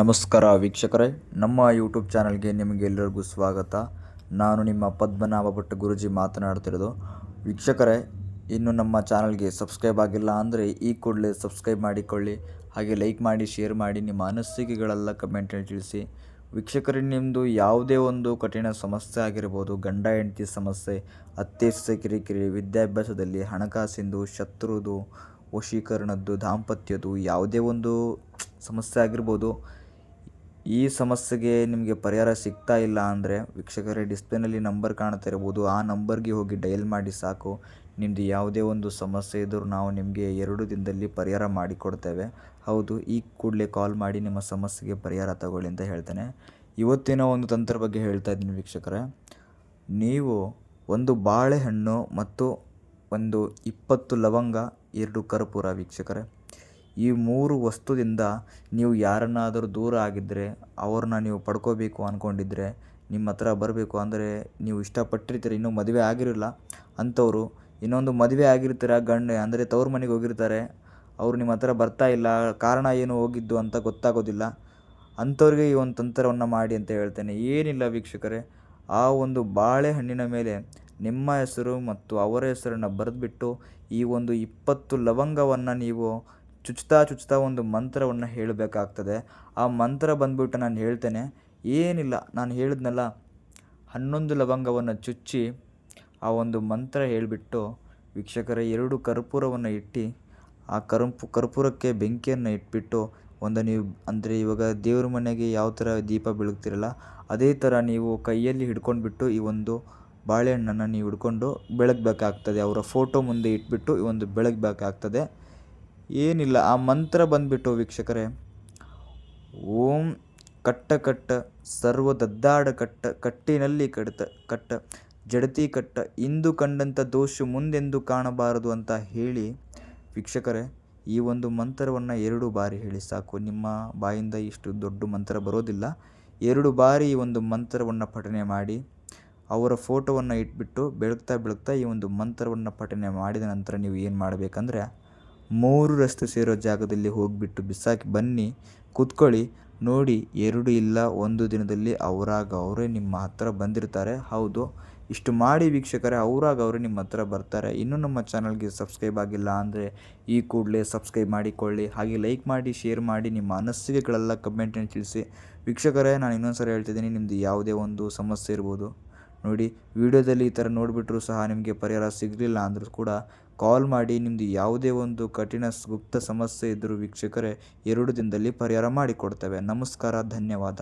ನಮಸ್ಕಾರ ವೀಕ್ಷಕರೇ, ನಮ್ಮ ಯೂಟ್ಯೂಬ್ ಚಾನಲ್ಗೆ ನಿಮಗೆಲ್ಲರಿಗೂ ಸ್ವಾಗತ. ನಾನು ನಿಮ್ಮ ಪದ್ಮನಾಭ ಭಟ್ ಗುರುಜಿ ಮಾತನಾಡ್ತಿರೋದು. ವೀಕ್ಷಕರೇ, ಇನ್ನು ನಮ್ಮ ಚಾನಲ್ಗೆ ಸಬ್ಸ್ಕ್ರೈಬ್ ಆಗಿಲ್ಲ ಅಂದರೆ ಈ ಕೂಡಲೇ ಸಬ್ಸ್ಕ್ರೈಬ್ ಮಾಡಿಕೊಳ್ಳಿ. ಹಾಗೆ ಲೈಕ್ ಮಾಡಿ, ಶೇರ್ ಮಾಡಿ, ನಿಮ್ಮ ಅನಿಸಿಕೆಗಳೆಲ್ಲ ಕಮೆಂಟಲ್ಲಿ ತಿಳಿಸಿ. ವೀಕ್ಷಕರೇ ನಿಮ್ಮದು ಯಾವುದೇ ಒಂದು ಕಠಿಣ ಸಮಸ್ಯೆ ಆಗಿರ್ಬೋದು, ಗಂಡ, ಹೆಂಡತಿ ಸಮಸ್ಯೆ, ಅತ್ತೆ ಕಿರಿಕಿರಿ, ವಿದ್ಯಾಭ್ಯಾಸದಲ್ಲಿ ಹಣಕಾಸಿಂದು, ಶತ್ರುದು, ವಶೀಕರಣದ್ದು, ದಾಂಪತ್ಯದ್ದು ಯಾವುದೇ ಒಂದು ಸಮಸ್ಯೆ ಆಗಿರ್ಬೋದು ಈ ಸಮಸ್ಯೆಗೆ ನಿಮಗೆ ಪರಿಹಾರ ಸಿಗ್ತಾ ಇಲ್ಲ ಅಂದರೆ ವೀಕ್ಷಕರೇ ಡಿಸ್ಪ್ಲೇನಲ್ಲಿ ನಂಬರ್ ಕಾಣ್ತಾ ಇರ್ಬೋದು ಆ ನಂಬರ್ಗೆ ಹೋಗಿ ಡಯಲ್ ಮಾಡಿ ಸಾಕು. ನಿಮ್ಮದು ಯಾವುದೇ ಒಂದು ಸಮಸ್ಯೆ ಇದ್ದರೂ ನಾವು ನಿಮಗೆ ಎರಡು ದಿನದಲ್ಲಿ ಪರಿಹಾರ ಮಾಡಿಕೊಡ್ತೇವೆ. ಹೌದು, ಈ ಕೂಡಲೇ ಕಾಲ್ ಮಾಡಿ ನಿಮ್ಮ ಸಮಸ್ಯೆಗೆ ಪರಿಹಾರ ತಗೊಳ್ಳಿ ಅಂತ ಹೇಳ್ತೇನೆ. ಇವತ್ತಿನ ಒಂದು ತಂತ್ರ ಬಗ್ಗೆ ಹೇಳ್ತಾ ಇದ್ದೀನಿ ವೀಕ್ಷಕರೇ. ನೀವು ಒಂದು ಬಾಳೆಹಣ್ಣು ಮತ್ತು ಒಂದು ಇಪ್ಪತ್ತು ಲವಂಗ, ಎರಡು ಕರ್ಪೂರ ವೀಕ್ಷಕರೇ. ಈ ಮೂರು ವಸ್ತುದಿಂದ ನೀವು ಯಾರನ್ನಾದರೂ ದೂರ ಆಗಿದ್ದರೆ ಅವ್ರನ್ನ ನೀವು ಪಡ್ಕೋಬೇಕು ಅಂದ್ಕೊಂಡಿದ್ರೆ ನಿಮ್ಮ ಹತ್ರ ಬರಬೇಕು ಅಂದರೆ ನೀವು ಇಷ್ಟಪಟ್ಟಿರ್ತೀರಿ, ಇನ್ನೂ ಮದುವೆ ಆಗಿರಲ್ಲ, ಅಂಥವರು ಇನ್ನೊಂದು ಮದುವೆ ಆಗಿರ್ತೀರ ಗಂಡ, ಅಂದರೆ ತವ್ರ ಮನೆಗೆ ಹೋಗಿರ್ತಾರೆ, ಅವರು ನಿಮ್ಮ ಹತ್ರ ಬರ್ತಾ ಇಲ್ಲ, ಕಾರಣ ಏನು ಹೋಗಿದ್ದು ಅಂತ ಗೊತ್ತಾಗೋದಿಲ್ಲ, ಅಂಥವ್ರಿಗೆ ಈ ಒಂದು ತಂತ್ರವನ್ನು ಮಾಡಿ ಅಂತ ಹೇಳ್ತೇನೆ. ಏನಿಲ್ಲ ವೀಕ್ಷಕರೇ, ಆ ಒಂದು ಬಾಳೆಹಣ್ಣಿನ ಮೇಲೆ ನಿಮ್ಮ ಹೆಸರು ಮತ್ತು ಅವರ ಹೆಸರನ್ನು ಬರೆದ್ಬಿಟ್ಟು ಈ ಒಂದು ಇಪ್ಪತ್ತು ಲವಂಗವನ್ನು ನೀವು ಚುಚ್ತಾ ಚುಚ್ತಾ ಒಂದು ಮಂತ್ರವನ್ನು ಹೇಳಬೇಕಾಗ್ತದೆ. ಆ ಮಂತ್ರ ಬಂದ್ಬಿಟ್ಟು ನಾನು ಹೇಳ್ತೇನೆ, ಏನಿಲ್ಲ, ನಾನು ಹೇಳಿದ್ನಲ್ಲ, ಹನ್ನೊಂದು ಲವಂಗವನ್ನು ಚುಚ್ಚಿ ಆ ಒಂದು ಮಂತ್ರ ಹೇಳಿಬಿಟ್ಟು ವೀಕ್ಷಕರ, ಎರಡು ಕರ್ಪೂರವನ್ನು ಇಟ್ಟು ಆ ಕರ್ಪು, ಕರ್ಪೂರಕ್ಕೆ ಬೆಂಕಿಯನ್ನು ಇಟ್ಬಿಟ್ಟು ಒಂದು ನೀವು, ಅಂದರೆ ಇವಾಗ ದೇವ್ರ ಮನೆಗೆ ಯಾವ ಥರ ದೀಪ ಬೆಳಗ್ತಿರಲ್ಲ, ಅದೇ ಥರ ನೀವು ಕೈಯಲ್ಲಿ ಹಿಡ್ಕೊಂಡ್ಬಿಟ್ಟು ಈ ಒಂದು ಬಾಳೆಹಣ್ಣನ್ನು ನೀವು ಹಿಡ್ಕೊಂಡು ಬೆಳಗಬೇಕಾಗ್ತದೆ. ಅವರ ಫೋಟೋ ಮುಂದೆ ಇಟ್ಬಿಟ್ಟು ಈ ಒಂದು ಬೆಳಗಬೇಕಾಗ್ತದೆ. ಏನಿಲ್ಲ, ಆ ಮಂತ್ರ ಬಂದ್ಬಿಟ್ಟು ವೀಕ್ಷಕರೇ. ಓಂ ಕಟ್ಟ ಕಟ್ಟ ಸರ್ವದದ್ದಾಡ ಕಟ್ಟ, ಕಟ್ಟಿನಲ್ಲಿ ಕಡತ ಕಟ್ಟ, ಜಡತಿ ಕಟ್ಟ, ಇಂದು ಕಂಡಂಥ ದೋಷ ಮುಂದೆಂದು ಕಾಣಬಾರದು ಅಂತ ಹೇಳಿ ವೀಕ್ಷಕರೇ, ಈ ಒಂದು ಮಂತ್ರವನ್ನು ಎರಡು ಬಾರಿ ಹೇಳಿ ಸಾಕು. ನಿಮ್ಮ ಬಾಯಿಂದ ಇಷ್ಟು ದೊಡ್ಡ ಮಂತ್ರ ಬರೋದಿಲ್ಲ. ಎರಡು ಬಾರಿ ಈ ಒಂದು ಮಂತ್ರವನ್ನು ಪಠನೆ ಮಾಡಿ, ಅವರ ಫೋಟೋವನ್ನು ಇಟ್ಬಿಟ್ಟು ಬೆಳಗ್ತಾ ಬೆಳಗ್ತಾ ಈ ಒಂದು ಮಂತ್ರವನ್ನು ಪಠನೆ ಮಾಡಿದ ನಂತರ ನೀವು ಏನು ಮಾಡಬೇಕಂದ್ರೆ ಮೂರು ರಸ್ತೆ ಸೇರೋ ಜಾಗದಲ್ಲಿ ಹೋಗಿಬಿಟ್ಟು ಬಿಸಾಕಿ ಬನ್ನಿ, ಕೂತ್ಕೊಳ್ಳಿ, ನೋಡಿ, ಎರಡು ಇಲ್ಲ ಒಂದು ದಿನದಲ್ಲಿ ಅವರಾಗ ಅವರೇ ನಿಮ್ಮ ಹತ್ರ ಬಂದಿರ್ತಾರೆ. ಹೌದು, ಇಷ್ಟು ಮಾಡಿ ವೀಕ್ಷಕರೇ ಅವರಾಗ ಅವರೇ ನಿಮ್ಮ ಹತ್ರ ಬರ್ತಾರೆ. ಇನ್ನೂ ನಮ್ಮ ಚಾನಲ್ಗೆ ಸಬ್ಸ್ಕ್ರೈಬ್ ಆಗಿಲ್ಲ ಅಂದರೆ ಈ ಕೂಡಲೇ ಸಬ್ಸ್ಕ್ರೈಬ್ ಮಾಡಿಕೊಳ್ಳಿ. ಹಾಗೆ ಲೈಕ್ ಮಾಡಿ, ಶೇರ್ ಮಾಡಿ, ನಿಮ್ಮ ಅನಿಸಿಕೆಗಳೆಲ್ಲ ಕಮೆಂಟನ್ನು ತಿಳಿಸಿ. ವೀಕ್ಷಕರೇ, ನಾನು ಇನ್ನೊಂದು ಸರಿ ಹೇಳ್ತಿದ್ದೀನಿ ನಿಮ್ಮದು ಯಾವುದೇ ಒಂದು ಸಮಸ್ಯೆ ಇರ್ಬೋದು. ನೋಡಿ, ವಿಡಿಯೋದಲ್ಲಿ ಈ ಥರ ನೋಡಿಬಿಟ್ರೂ ಸಹ ನಿಮಗೆ ಪರಿಹಾರ ಸಿಗಲಿಲ್ಲ ಅಂದರೂ ಕೂಡ ಕಾಲ್ ಮಾಡಿ ನಿಮ್ಮದು ಯಾವುದೇ ಒಂದು ಕಠಿಣ ಗುಪ್ತ ಸಮಸ್ಯೆ ಇದ್ದರೂ ವೀಕ್ಷಕರೇ ಎರಡು ದಿನದಲ್ಲಿ ಪರಿಹಾರ ಮಾಡಿಕೊಡ್ತೇವೆ. ನಮಸ್ಕಾರ, ಧನ್ಯವಾದ.